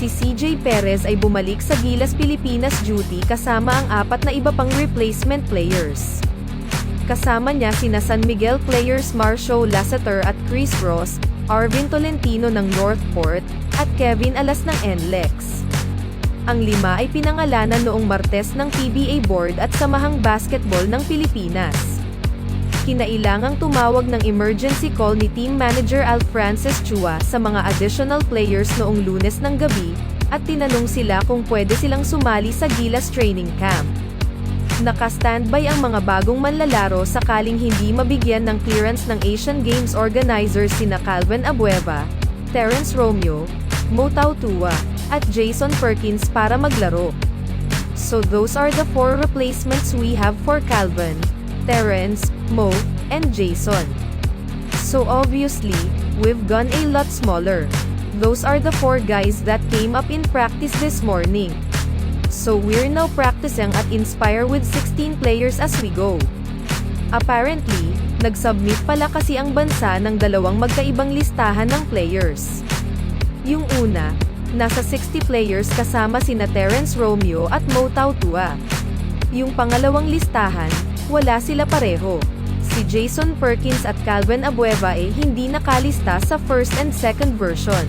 si CJ Perez ay bumalik sa Gilas Pilipinas duty kasama ang apat na iba pang replacement players. Kasama niya sina San Miguel players Marcio Lasseter at Chris Ross, Arvin Tolentino ng Northport, at Kevin Alas ng NLEX. Ang lima ay pinangalanan noong Martes ng PBA Board at Samahang Basketball ng Pilipinas. Kinailangang tumawag ng emergency call ni Team Manager Al Francis Chua sa mga additional players noong lunes ng gabi, at tinanong sila kung pwede silang sumali sa Gilas Training Camp. Naka-standby ang mga bagong manlalaro sakaling hindi mabigyan ng clearance ng Asian Games organizers sina Calvin Abueva, Terence Romeo, Mo Tautua, at Jason Perkins para maglaro. So those are the four replacements we have for Calvin, Terence, Mo, and Jason. So obviously, we've gone a lot smaller. Those are the four guys that came up in practice this morning. So we're now practicing at Inspire with 16 players as we go. Apparently, nag-submit pala kasi ang bansa ng dalawang magkaibang listahan ng players. Yung una, nasa 60 players kasama sina Terence Romeo at Mo Tautua. Yung pangalawang listahan, wala sila pareho. Si Jason Perkins at Calvin Abueva eh hindi nakalista sa first and second version.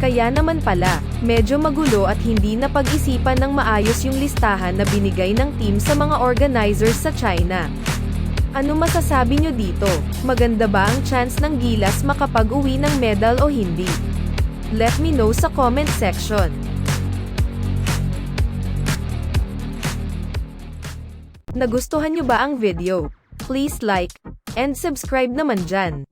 Kaya naman pala, medyo magulo at hindi na pag-isipan ng maayos yung listahan na binigay ng team sa mga organizers sa China. Ano masasabi nyo dito? Maganda ba ang chance ng Gilas makapag-uwi ng medal o hindi? Let me know sa comment section. Nagustuhan nyo ba ang video? Please like and subscribe naman dyan.